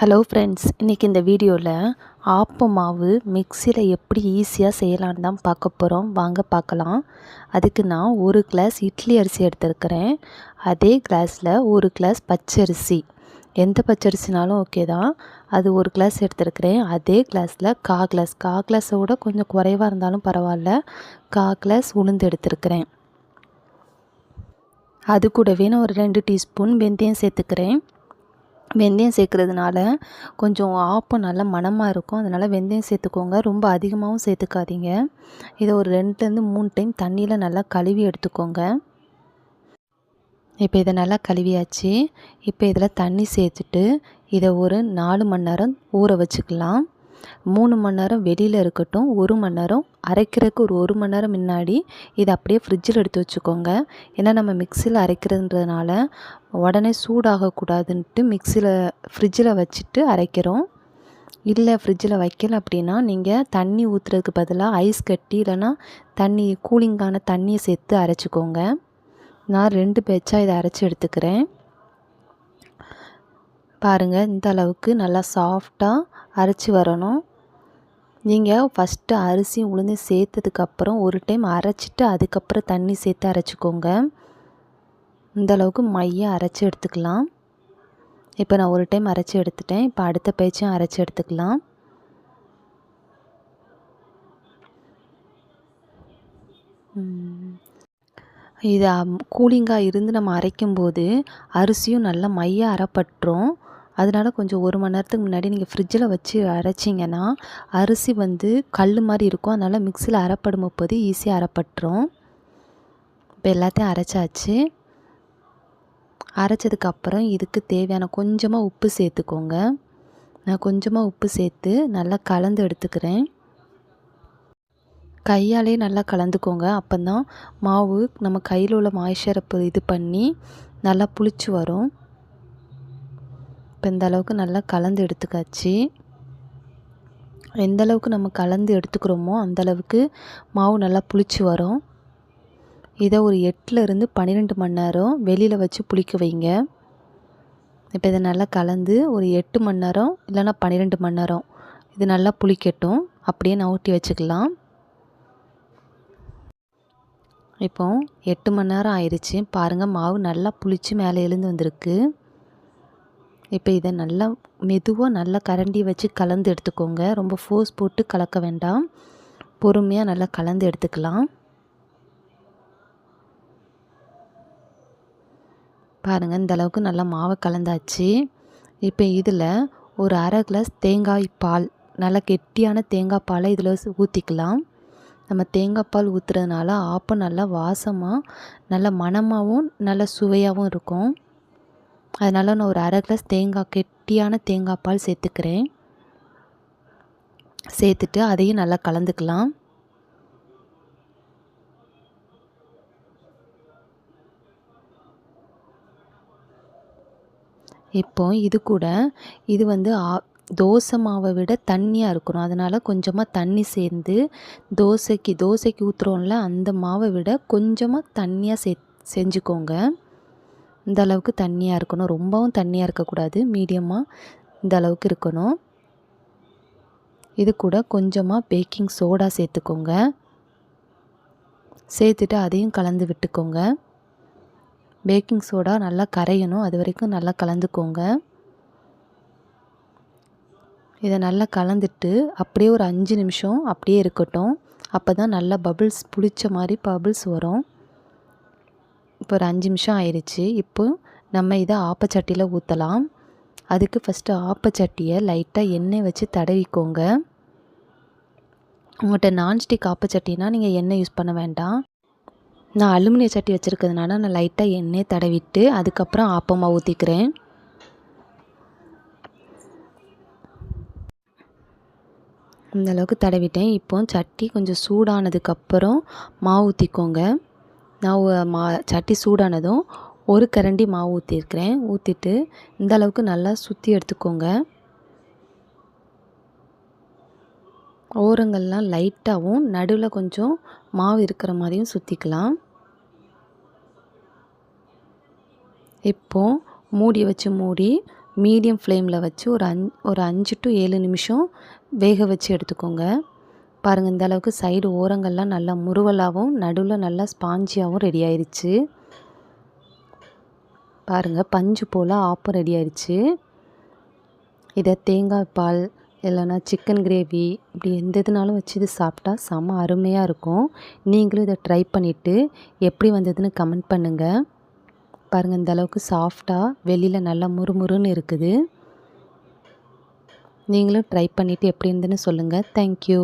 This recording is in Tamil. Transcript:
ஹலோ ஃப்ரெண்ட்ஸ் இன்றைக்கி இந்த வீடியோவில் ஆப்ப மாவு மிக்சியில் எப்படி ஈஸியாக செய்யலான்னு தான் பார்க்க போகிறோம் வாங்க பார்க்கலாம். அதுக்கு நான் ஒரு கிளாஸ் இட்லி அரிசி எடுத்துருக்கிறேன். அதே கிளாஸில் ஒரு கிளாஸ் பச்சரிசி. எந்த பச்சரிசினாலும் ஓகே தான். அது ஒரு கிளாஸ் எடுத்துருக்கிறேன். அதே கிளாஸில் கா கிளாஸ் கா கிளாஸோட கொஞ்சம் குறைவாக இருந்தாலும் பரவாயில்ல. கா கிளாஸ் உளுந்து எடுத்துருக்கிறேன். அது கூடவே நான் ஒரு ரெண்டு டீஸ்பூன் வெந்தயம் சேர்த்துக்கிறேன். வெந்தயம் சேர்க்குறதுனால கொஞ்சம் ஆப்பம் நல்லா மணமாக இருக்கும். அதனால் வெந்தயம் சேர்த்துக்கோங்க. ரொம்ப அதிகமாகவும் சேர்த்துக்காதீங்க. இதை ஒரு ரெண்டுலேருந்து மூணு டைம் தண்ணியில் நல்லா கழுவி எடுத்துக்கோங்க. இப்போ இதை நல்லா கழுவியாச்சு. இப்போ இதில் தண்ணி சேர்த்துட்டு இதை ஒரு நாலு மணி நேரம் ஊற வச்சுக்கலாம். மூணு மணி நேரம் வெளியில் இருக்கட்டும் ஒரு மணி நேரம் அரைக்கிறதுக்கு ஒரு ஒரு மணி நேரம் முன்னாடி இதை அப்படியே ஃப்ரிட்ஜில் எடுத்து வச்சுக்கோங்க. ஏன்னா நம்ம மிக்சியில் அரைக்கிறதுன்றதுனால உடனே சூடாகக்கூடாதுன்ட்டு மிக்சியில் ஃப்ரிட்ஜில் வச்சுட்டு அரைக்கிறோம். இல்லை ஃப்ரிட்ஜில் வைக்கல அப்படின்னா நீங்கள் தண்ணி ஊற்றுறதுக்கு பதிலாக ஐஸ் கட்டி இல்லைன்னா தண்ணி கூலிங்கான தண்ணியை சேர்த்து அரைச்சிக்கோங்க. நான் ரெண்டு பேச்சாக இதை அரைச்சி எடுத்துக்கிறேன். பாருங்கள் இந்த அளவுக்கு நல்லா சாஃப்டாக அரைச்சி வரணும். நீங்கள் ஃபஸ்ட்டு அரிசி உளுந்து சேர்த்ததுக்கப்புறம் ஒரு டைம் அரைச்சிட்டு அதுக்கப்புறம் தண்ணி சேர்த்து அரைச்சிக்கோங்க. இந்த அளவுக்கு மையம் அரைச்சி எடுத்துக்கலாம். இப்போ நான் ஒரு டைம் அரைச்சி எடுத்துட்டேன். இப்போ அடுத்த பேச்சும் அரைச்சி எடுத்துக்கலாம். இது கூலிங்காக இருந்து நம்ம அரைக்கும்போது அரிசியும் நல்லா மைய அரைப்பட்டுரும். அதனால கொஞ்சம் ஒரு மணி நேரத்துக்கு முன்னாடி நீங்கள் ஃப்ரிட்ஜில் வச்சு அரைச்சிங்கன்னா அரிசி வந்து கல் மாதிரி இருக்கும். அதனால் மிக்சியில் அரைப்படும் போது ஈஸியாக அரைப்பட்டுரும். இப்போ எல்லாத்தையும் அரைச்சாச்சு. அரைச்சதுக்கப்புறம் இதுக்கு தேவையான கொஞ்சமாக உப்பு சேர்த்துக்கோங்க. நான் கொஞ்சமாக உப்பு சேர்த்து நல்லா கலந்து எடுத்துக்கிறேன். கையாலே நல்லா கலந்துக்கோங்க. அப்போ தான் மாவு நம்ம கையில் உள்ள மாய்ச்சரை இது பண்ணி நல்லா புளிச்சு வரும். இப்போ இந்த அளவுக்கு நல்லா கலந்து எடுத்துக்காச்சு. எந்த அளவுக்கு நம்ம கலந்து எடுத்துக்கிறோமோ அந்தளவுக்கு மாவு நல்லா புளிச்சு வரும். இதை ஒரு எட்டுலேருந்து பன்னிரெண்டு மணி நேரம் வெளியில் வச்சு புளிக்க வைங்க. இப்போ இதை நல்லா கலந்து ஒரு எட்டு மணி நேரம் இல்லைன்னா பன்னிரெண்டு மணி நேரம் இது நல்லா புளிக்கட்டும். அப்படியே நவுட்டி வச்சுக்கலாம். இப்போ எட்டு மணி நேரம் ஆயிடுச்சு பாருங்கள் மாவு நல்லா புளிச்சு மேலே எழுந்து வந்திருக்கு. இப்போ இதை நல்லா மெதுவாக நல்லா கரண்டி வச்சு கலந்து எடுத்துக்கோங்க. ரொம்ப ஃபோர்ஸ் போட்டு கலக்க வேண்டாம். பொறுமையாக நல்லா கலந்து எடுத்துக்கலாம். பாருங்கள் இந்த அளவுக்கு நல்லா மாவை கலந்தாச்சு. இப்போ இதில் ஒரு அரை கிளாஸ் தேங்காய் பால் நல்லா கெட்டியான தேங்காய் பாலை இதில் ஊற்றிக்கலாம் நம்ம தேங்காய் பால் ஊற்றுறதுனால ஆப்பம் நல்லா வாசமாக நல்ல மணமாகவும் நல்ல சுவையாகவும் இருக்கும். அதனால் நான் ஒரு அரை கிளாஸ் தேங்காய் கெட்டியான தேங்காய் பால் சேர்த்துக்கிறேன். சேர்த்துட்டு அதையும் நல்லா கலந்துக்கலாம். இப்போ இது கூட இது வந்து தோசை மாவை விட தண்ணியாக இருக்கணும். அதனால் கொஞ்சமாக தண்ணி சேர்ந்து தோசைக்கு தோசைக்கு ஊற்றுறோம்ல அந்த மாவை விட கொஞ்சமாக தண்ணியாக சே செஞ்சுக்கோங்க. இந்த அளவுக்கு தண்ணியாக இருக்கணும். ரொம்பவும் தண்ணியாக இருக்கக்கூடாது. மீடியமாக இந்த அளவுக்கு இருக்கணும். இது கூட கொஞ்சமாக பேக்கிங் சோடா சேர்த்துக்கோங்க. சேர்த்துட்டு அதையும் கலந்து விட்டுக்கோங்க. பேக்கிங் சோடா நல்லா கரையணும். அது வரைக்கும் நல்லா கலந்துக்கோங்க. இதை நல்லா கலந்துட்டு அப்படியே ஒரு அஞ்சு நிமிஷம் அப்படியே இருக்கட்டும். அப்போ தான் நல்லா பபிள்ஸ் பிடிச்ச மாதிரி பபிள்ஸ் வரும். இப்போ ஒரு அஞ்சு நிமிஷம் ஆயிடுச்சு இப்போ நம்ம இதை ஆப்பச்சட்டியில் ஊற்றலாம் அதுக்கு ஃபஸ்ட்டு ஆப்பச்சட்டியை லைட்டாக எண்ணெய் வச்சு தடவிக்கோங்க. உங்கள்கிட்ட நான்ஸ்டிக் ஆப்பச்சட்டினா நீங்கள் எண்ணெய் யூஸ் பண்ண வேண்டாம். நான் அலுமினிய சட்டி வச்சுருக்கிறதுனால நான் லைட்டாக எண்ணெய் தடவிட்டு அதுக்கப்புறம் ஆப்பமாக ஊற்றிக்கிறேன் இந்தளவுக்கு தடவிட்டேன். இப்போ சட்டி கொஞ்சம் சூடானதுக்கப்புறம் மாவு ஊற்றிக்கோங்க நான் மா சட்டி சூடானதும் ஒரு கரண்டி மாவு ஊற்றிருக்கிறேன் ஊற்றிட்டு இந்த அளவுக்கு நல்லா சுற்றி எடுத்துக்கோங்க. ஓரங்கள்லாம் லைட்டாகவும் நடுவில் கொஞ்சம் மாவு இருக்கிற மாதிரியும் சுற்றிக்கலாம் இப்போ மூடி வச்சு மூடி மீடியம் ஃப்ளேமில் வச்சு ஒரு அஞ் ஒரு அஞ்சு டு ஏழு நிமிஷம் வேக வச்சு எடுத்துக்கோங்க. பாருங்கள் இந்த அளவுக்கு சைடு ஓரங்கள்லாம் நல்லா முருவலாகவும் நடுவில் நல்லா ஸ்பாஞ்சியாகவும் ரெடி ஆயிடுச்சு பாருங்கள் பஞ்சு போல் ஆப்பம் ரெடி ஆயிடுச்சு இதை தேங்காய் பால் இல்லைன்னா சிக்கன் கிரேவி இப்படி எந்த இதுனாலும் வச்சு இது சாப்பிட்டா செம அருமையாக இருக்கும். நீங்களும் இதை ட்ரை பண்ணிவிட்டு எப்படி வந்ததுன்னு கமெண்ட் பண்ணுங்கள் பாருங்கள் இந்த அளவுக்கு சாஃப்டாக வெளியில் நல்லா முறுமுறுன்னு இருக்குது. நீங்களும் ட்ரை பண்ணிவிட்டு எப்படி இருந்துன்னு சொல்லுங்கள் தேங்க்யூ